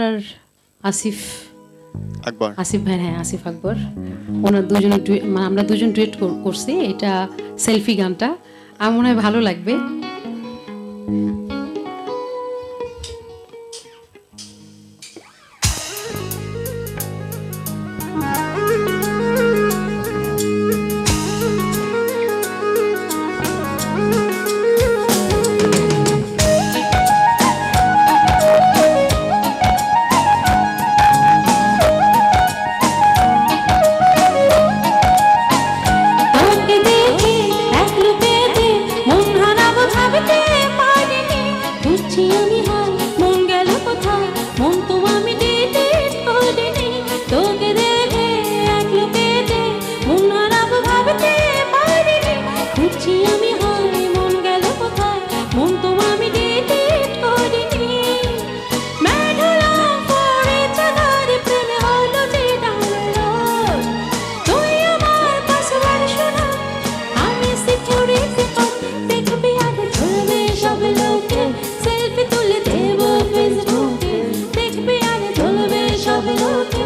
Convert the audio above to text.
আর আসিফ আকবর। আসিফ ভাই হ্যাঁ আসিফ আকবর। ওনার দুজনের মানে আমরা দুজন ডুয়েট করছি। এটা সেলফি গানটা। আমার মনে হয় ভালো লাগবে। minutos.